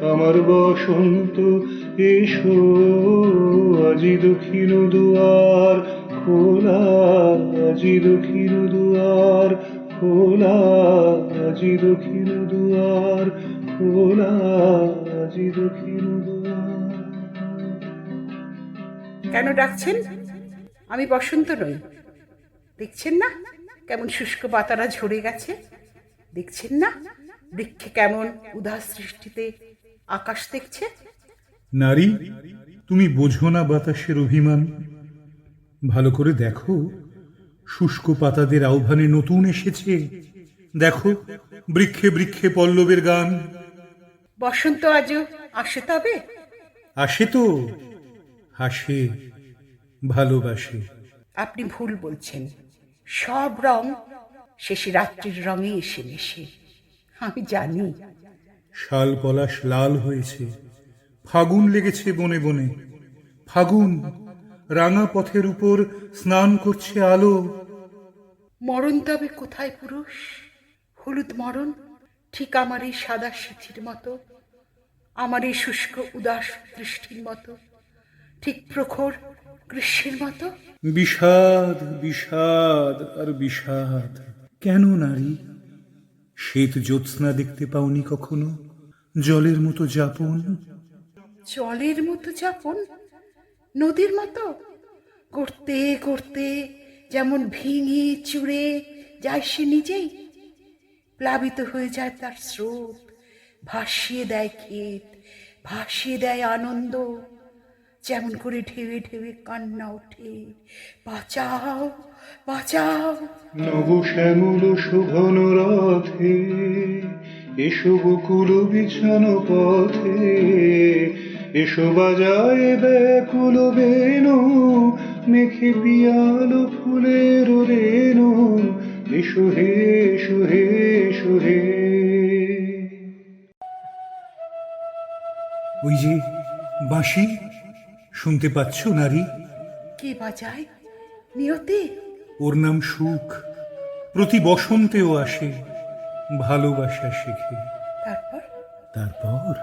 আমার বসন্ত, এসো, আজি দক্ষিণ দুয়ার, খোলা, আজি দক্ষিণ দুয়ার, খোলা, আজি দক্ষিণ দুয়ার, খোলা, আজি দক্ষিণ দুয়ার। কেন ডাকছেন? আমি বসন্ত নই। দেখছেন না কেমন শুষ্ক পাতারা ঝরে গেছে? দেখছেন না বৃক্ষে কেমন উদাস সৃষ্টিতে আকাশ দেখছে? নারী তুমি বোঝো না বাতাসের অভিমান। ভালো করে দেখো শুষ্ক পাতাদের আহ্বানে নতুন এসেছে। দেখো বৃক্ষে বৃক্ষে পল্লবের গান। বসন্ত আজও আসে তবে? আসে তো। হাসে ভালোবাসে। আপনি ভুল বলছেন। সব রং শেষে রাত্রির রঙে এসে মেশে। আমি জানি শাল পলাশ লাল হয়েছে। ফাগুন লেগেছে বনে বনে। ফাগুন রাঙা পথের উপর স্নান করছে আলো। মরণ তবে কোথায় পুরুষ? হলুদ মরণ ঠিক আমার এই সাদা সিথির মতো। আমার এই শুষ্ক উদাস দৃষ্টির মতো। ঠিক প্রখর গ্রীষ্মের মতো। বিষাদ বিষাদ আর বিষাদ। কেন নারী? শীত জ্যোৎস্না দেখতে পাওনি কখনো? জলের মতো যাপন। জলের মতো যাপন? নদীর মতো? করতে করতে যেমন ভেঙে চুড়ে যায় সে নিজেই। প্লাবিত হয়ে যায় তার স্রোত ভাসিয়ে দেয় ক্ষেত ভাসিয়ে দেয় আনন্দ। যেমন করে ঢেউে ঢেউে কান্না ওঠে বাঁচাও বাঁচাও। নব শ্যামল শোভন রথে এসো বকুল বিছানো পথে এসো বাজায় ব্যাকুল বেনু মেখে পিয়ালো ফুলের রেনু এসো হে এসো হে এসো হে। ওই যে বাঁশি শুনতে পাচ্ছ নারী? কে বাজায়? নিয়তি ওর নাম সুখ প্রতি বসন্তেও আসে। ভালোবাসা শেখে। তারপর? তারপর?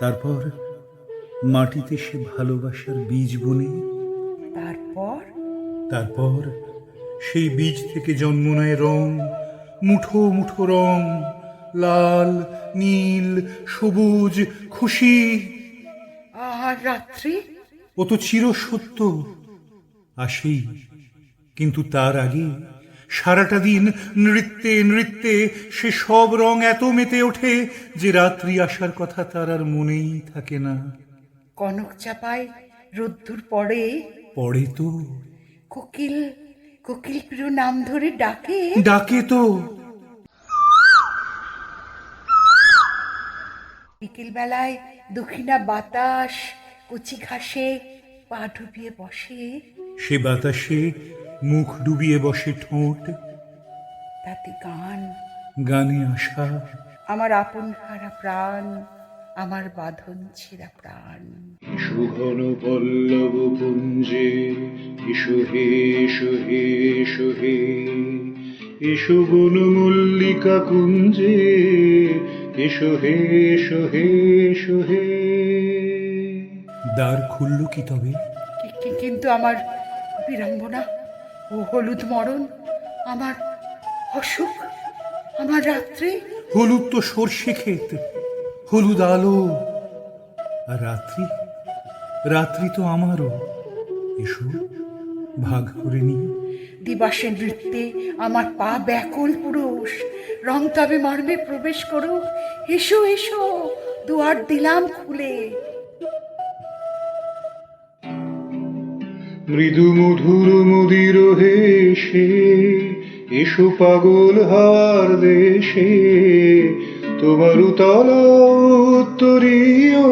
তারপর মাটিতে সে ভালোবাসার বীজ বনে। তারপর? তারপর সেই বীজ থেকে জন্ম নেয় রং মুঠো মুঠো রং লাল নীল সবুজ খুশি। আর রাত্রি? ও তো চির সত্য আসেই কিন্তু তার আগে সারাটা দিন নৃত্যে নৃত্যে সে সব রং এত মেতে ওঠে যে রাত্রি আসার কথা তার আর মনেই থাকে না। কনক চাপায় রোদ্দুর পড়ে। পড়ে তো। কোকিল কোকিল প্রিয় নাম ধরে ডাকে। ডাকে তো। বিকেল বেলায় দক্ষিণা বাতাস কচি ঘাসে পা ডুবিয়ে বসে। সে বাতাসে মুখ ডুবিয়ে বসে ঠোঁট। তাতে গান। গানে আসা আমার আপন হারা প্রাণ আমার বাঁধন ছেঁড়া প্রাণ। সুঘন পল্লব পুঞ্জে এসো হে এসো হে এসো হে। এসো বন মল্লিকা কুঞ্জে এসো হে এসো হে এসো হে। দ্বার খুলল কি তবে? কিন্তু আমার বিড়ম্বনা। ও হলুদ মরণ আমার অসুখ আমার রাত্রি? হলুদ তো সর্ষে ক্ষেত হলুদ আলো আর রাত্রি রাত্রি তো আমারও। এসো ভাগ করে নি দিবাসে নৃত্যে আমার পা ব্যাকুল পুরুষ রং তবে মর্মে প্রবেশ করুক। এসো এসো দুয়ার দিলাম খুলে। মৃদু মধুর মুদির হেসে, এসো পাগল হাওয়ার দেশে। তোমার উতলা উত্তরীয়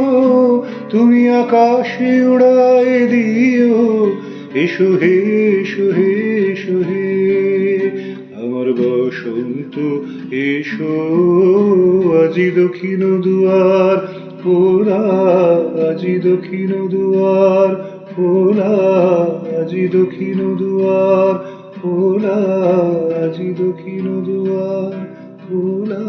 তুমি আকাশে উড়ায় দিও। এসো হে এসো হে এসো, হে আমার বসন্ত, এসো। আজি দক্ষিণ দুয়ার খোলা আজি দক্ষিণ দুয়ার খোলা আজি দক্ষিণ দুয়ার খোলা আজি দক্ষিণ দুয়ার খোলা